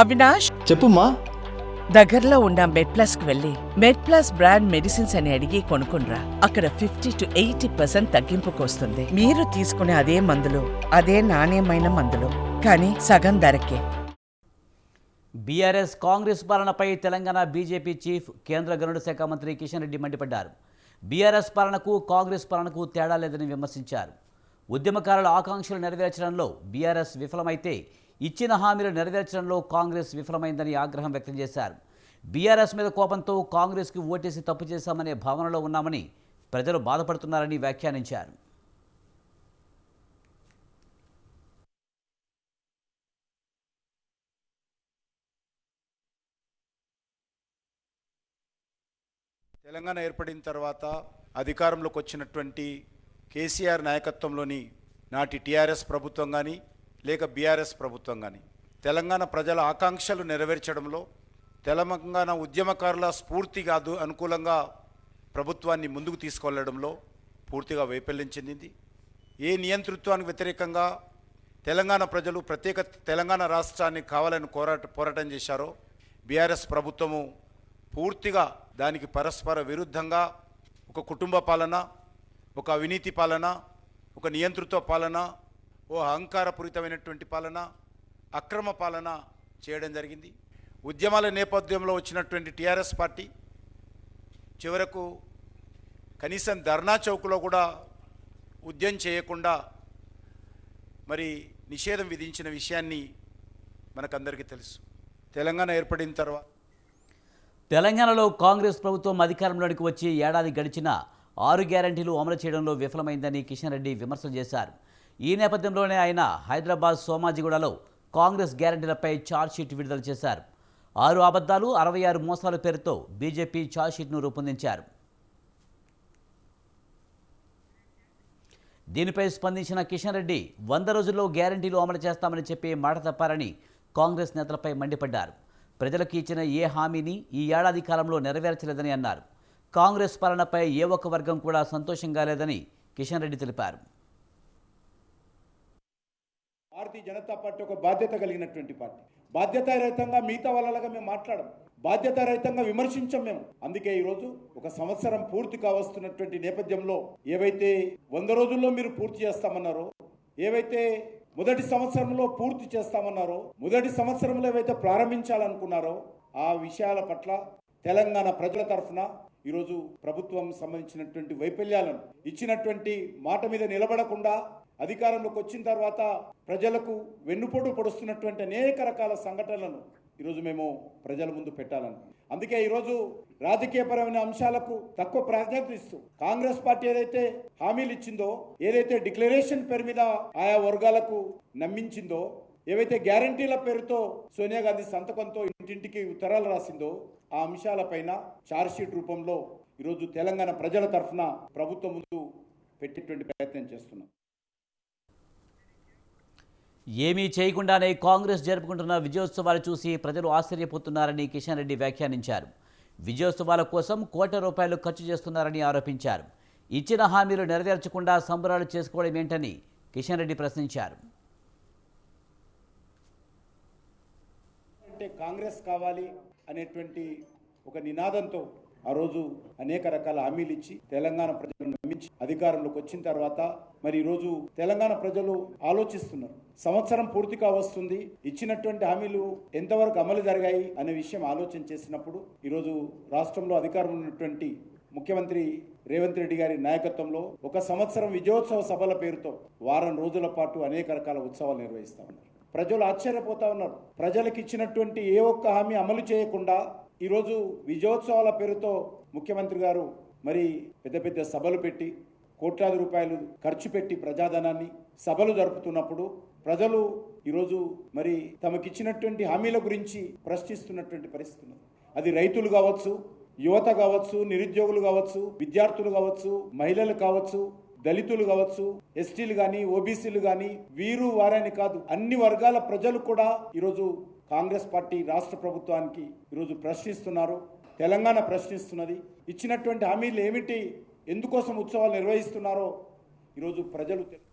అవినాష్? చెప్పుమా దగ్గరలో ఉన్న మెడ్ ప్లస్కు వెళ్ళి మెడ్ ప్లస్ బ్రాండ్ మెడిసిన్స్ అని అడిగి కొనుక్కునరా అక్కడ ఫిఫ్టీ టు ఎయిటీ పర్సెంట్ తగ్గింపుకు వస్తుంది మీరు తీసుకునే అదే మందులు అదే నాణ్యమైన మందులు కానీ సగం ధరకే. బీఆర్ఎస్ కాంగ్రెస్ పాలనపై తెలంగాణ బీజేపీ చీఫ్ కేంద్ర గనుడు శాఖ మంత్రి కిషన్ రెడ్డి మండిపడ్డారు. బీఆర్ఎస్ పాలనకు కాంగ్రెస్ పాలనకు తేడా లేదని విమర్శించారు. ఉద్యమకారుల ఆకాంక్షలు నెరవేర్చడంలో బీఆర్ఎస్ విఫలమైతే ఇచ్చిన హామీలు నెరవేర్చడంలో కాంగ్రెస్ విఫలమైందని ఆగ్రహం వ్యక్తం చేశారు. బీఆర్ఎస్ మీద కోపంతో కాంగ్రెస్కి ఓటేసి తప్పు చేశామనే భావనలో ఉన్నామని ప్రజలు బాధపడుతున్నారని వ్యాఖ్యానించారు. తెలంగాణ ఏర్పడిన తర్వాత అధికారంలోకి వచ్చినటువంటి కేసీఆర్ నాయకత్వంలోని నాటి టీఆర్ఎస్ ప్రభుత్వం కానీ లేక బీఆర్ఎస్ ప్రభుత్వం కానీ తెలంగాణ ప్రజల ఆకాంక్షలు నెరవేర్చడంలో తెలంగాణ ఉద్యమకారుల స్ఫూర్తి కాదు అనుకూలంగా ప్రభుత్వాన్ని ముందుకు తీసుకెళ్ళడంలో పూర్తిగా వైఫల్యం చెందింది. ఏ నియంతృత్వానికి వ్యతిరేకంగా తెలంగాణ ప్రజలు ప్రత్యేక తెలంగాణ రాష్ట్రాన్ని కావాలని కోరాట పోరాటం చేశారో బీఆర్ఎస్ ప్రభుత్వము పూర్తిగా దానికి పరస్పర విరుద్ధంగా ఒక కుటుంబ పాలన ఒక అవినీతి పాలన ఒక నియంతృత్వ పాలన ఓ అహంకారపూరితమైనటువంటి పాలన అక్రమ పాలన చేయడం జరిగింది. ఉద్యమాల నేపథ్యంలో వచ్చినటువంటి టీఆర్ఎస్ పార్టీ చివరకు కనీసం ధర్నా చౌక్లో కూడా ఉద్యమం చేయకుండా మరి నిషేధం విధించిన విషయాన్ని మనకందరికీ తెలుసు. తెలంగాణ ఏర్పడిన తర్వాత తెలంగాణలో కాంగ్రెస్ ప్రభుత్వం అధికారంలోనికి వచ్చి ఏడాది గడిచినా ఆరు గ్యారంటీలు అమలు చేయడంలో విఫలమైందని కిషన్ రెడ్డి విమర్శలు చేశారు. ఈ నేపథ్యంలోనే ఆయన హైదరాబాద్ సోమాజిగూడలో కాంగ్రెస్ గ్యారంటీలపై ఛార్జ్షీట్ విడుదల చేశారు. ఆరు అబద్ధాలు అరవై ఆరు మోసాల పేరుతో బీజేపీ ఛార్జ్షీట్ను రూపొందించారు. దీనిపై స్పందించిన కిషన్ రెడ్డి వంద రోజుల్లో గ్యారంటీలు అమలు చేస్తామని చెప్పి మాట తప్పారని కాంగ్రెస్ నేతలపై మండిపడ్డారు. ప్రజలకు ఇచ్చిన ఏ హామీని ఈ ఏడాది కాలంలో నెరవేర్చలేదని అన్నారు. కాంగ్రెస్ పాలనపై ఏ ఒక్క వర్గం కూడా సంతోషంగా లేదని కిషన్ రెడ్డి తెలిపారు. భారతీయ జనతా పార్టీ ఒక బాధ్యత కలిగినటువంటి పార్టీ. బాధ్యతారహితంగా మిగతా వాళ్ళగా మేము మాట్లాడం బాధ్యతారహితంగా విమర్శించం మేము. అందుకే ఈరోజు ఒక సంవత్సరం పూర్తి కావస్తున్నటువంటి నేపథ్యంలో ఏవైతే వంద రోజుల్లో మీరు పూర్తి చేస్తామన్నారో ఏవైతే మొదటి సంవత్సరంలో పూర్తి చేస్తామన్నారో మొదటి సంవత్సరంలో ఏవైతే ప్రారంభించాలనుకున్నారో ఆ విషయాల పట్ల తెలంగాణ ప్రజల తరఫున ఈరోజు ప్రభుత్వం సంబంధించినటువంటి వైఫల్యాలను ఇచ్చినటువంటి మాట మీద నిలబడకుండా అధికారంలోకి వచ్చిన తర్వాత ప్రజలకు వెన్నుపోటు పొడుస్తున్నటువంటి అనేక రకాల సంఘటనలను ఈరోజు మేము ప్రజల ముందు పెట్టాలని. అందుకే ఈరోజు రాజకీయపరమైన అంశాలకు తక్కువ ప్రాధాన్యత ఇస్తూ కాంగ్రెస్ పార్టీ ఏదైతే హామీలు ఇచ్చిందో ఏదైతే డిక్లరేషన్ పేరు మీద ఆయా వర్గాలకు నమ్మించిందో ఏవైతే గ్యారంటీల పేరుతో సోనియా గాంధీ సంతకంతో ఇంటింటికి ఉత్తరాలు రాసిందో ఆ అంశాలపైన ఛార్జ్షీట్ రూపంలో ఈరోజు తెలంగాణ ప్రజల తరఫున ప్రభుత్వం ముందు పెట్టేటువంటి ప్రయత్నం చేస్తున్నాం. ఏమీ చేయకుండానే కాంగ్రెస్ జరుపుకుంటున్న విజయోత్సవాలు చూసి ప్రజలు ఆశ్చర్యపోతున్నారని కిషన్ రెడ్డి వ్యాఖ్యానించారు. విజయోత్సవాల కోసం కోట్ల రూపాయలు ఖర్చు చేస్తున్నారని ఆరోపించారు. ఇచ్చిన హామీలు నెరవేర్చకుండా సంబరాలు చేసుకోవడం ఏంటని కిషన్ రెడ్డి ప్రశ్నించారు. అంటే కాంగ్రెస్ కావాలి అనేటువంటి ఒక నినాదంతో ఆ రోజు అనేక రకాల హామీలు ఇచ్చి తెలంగాణ నమ్మించి అధికారంలోకి వచ్చిన తర్వాత మరి ఈరోజు తెలంగాణ ప్రజలు ఆలోచిస్తున్నారు. సంవత్సరం పూర్తిగా వస్తుంది. ఇచ్చినటువంటి హామీలు ఎంతవరకు అమలు జరిగాయి అనే విషయం ఆలోచన చేసినప్పుడు ఈరోజు రాష్ట్రంలో అధికారంలో ఉన్నటువంటి ముఖ్యమంత్రి రేవంత్ రెడ్డి గారి నాయకత్వంలో ఒక సంవత్సరం విజయోత్సవ సభల పేరుతో వారం రోజుల పాటు అనేక రకాల ఉత్సవాలు నిర్వహిస్తా ఉన్నారు. ప్రజలు ఆశ్చర్యపోతా ఉన్నారు. ప్రజలకు ఇచ్చినటువంటి ఏ ఒక్క హామీ అమలు చేయకుండా ఈరోజు విజయోత్సవాల పేరుతో ముఖ్యమంత్రి గారు మరి పెద్ద పెద్ద సభలు పెట్టి కోట్లాది రూపాయలు ఖర్చు పెట్టి ప్రజాధనాన్ని సభలు జరుపుతున్నప్పుడు ప్రజలు ఈరోజు మరి తమకిచ్చినటువంటి హామీల గురించి ప్రశ్నిస్తున్నటువంటి పరిస్థితి అది రైతులు కావచ్చు యువత కావచ్చు నిరుద్యోగులు కావచ్చు విద్యార్థులు కావచ్చు మహిళలు కావచ్చు దళితులు కావచ్చు ఎస్టీలు కానీ ఓబీసీలు కానీ వీరు వారని కాదు అన్ని వర్గాల ప్రజలు కూడా ఈరోజు కాంగ్రెస్ పార్టీ రాష్ట్ర ప్రభుత్వానికి ఈరోజు ప్రశ్నిస్తున్నారు తెలంగాణ ప్రశ్నిస్తున్నది. ఇచ్చినటువంటి హామీలు ఏమిటి ఎందుకోసం ఉత్సవాలు నిర్వహిస్తున్నారో ఈరోజు ప్రజలు తెలు-